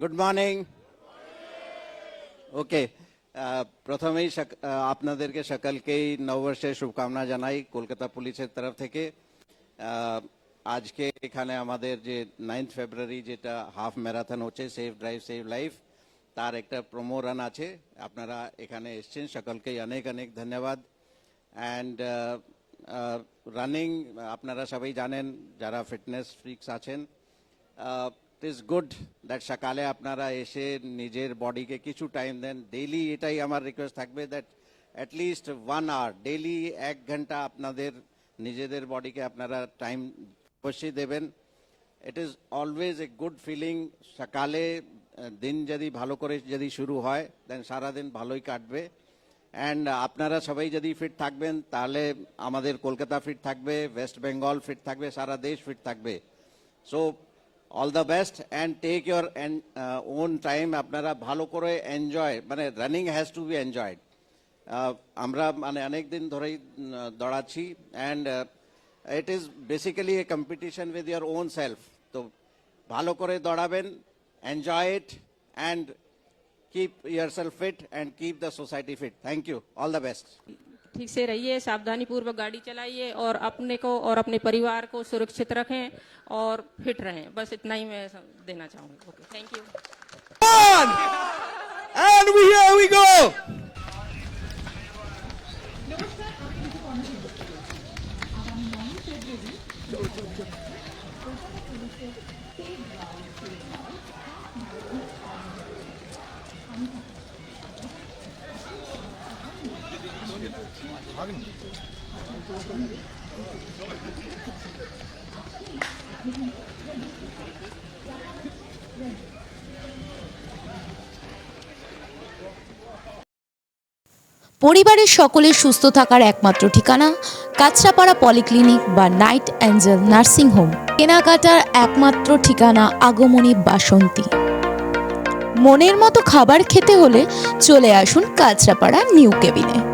Good morning okay প্রথমেই সক- আপনাদেরকে সকলকেই নববর্ষের শুভকামনা জানাই কলকাতা পুলিশের তরফ থেকে। আজকে এখানে আমাদের যে নাইন্থ ফেব্রুয়ারি যেটা হাফ ম্যারাথন হচ্ছে সেফ ড্রাইভ সেভ লাইফ তার একটা প্রোমো রান আছে। আপনারা এখানে এসছেন, সকলকেই অনেক অনেক ধন্যবাদ। অ্যান্ড রানিং আপনারা সবাই জানেন, যারা ফিটনেস ফ্রিক্স আছেন ইজ গুড দ্যাট সকালে আপনারা এসে নিজের বডিকে কিছু টাইম দেন। ডেইলি এটাই আমার রিকোয়েস্ট থাকবে that at least one hour daily এক ঘণ্টা আপনাদের নিজেদের বডিকে আপনারা টাইম অবশ্যই দেবেন। It is always a good feeling সকালে দিন যদি ভালো করে যদি শুরু হয় দেন সারাদিন ভালোই কাটবে। অ্যান্ড আপনারা সবাই যদি ফিট থাকবেন, তাহলে আমাদের কলকাতা ফিট থাকবে ওয়েস্ট বেঙ্গল ফিট থাকবে, সারা দেশ ফিট থাকবে। So All the best and take your own time আপনারা ভালো করে এনজয় মানে running has to be enjoyed আমরা মানে অনেক দিন ধরেই উম, দৌড়াচ্ছি and it is basically a competition with your own self তো ভালো করে দৌড়াবেন enjoy it and keep yourself fit and keep the society fit. Thank you. All the best. ठीक से रहिए सावधानी पूर्वक गाड़ी चलाइए और अपने को और अपने परिवार को सुरक्षित रखें और फिट रहें बस इतना ही मैं देना चाहूँगी okay thank you! And we, here we go! পরিবারের সকলের সুস্থ থাকার একমাত্র ঠিকানা কাছড়াপাড়া পলিক্লিনিক বা নাইট অ্যাঞ্জেল নার্সিং হোম। কেনাকাটার একমাত্র ঠিকানা আগমনী বাসন্তী। মনের মতো খাবার খেতে হলে চলে আসুন কাছড়াপাড়া নিউ কেবিনে।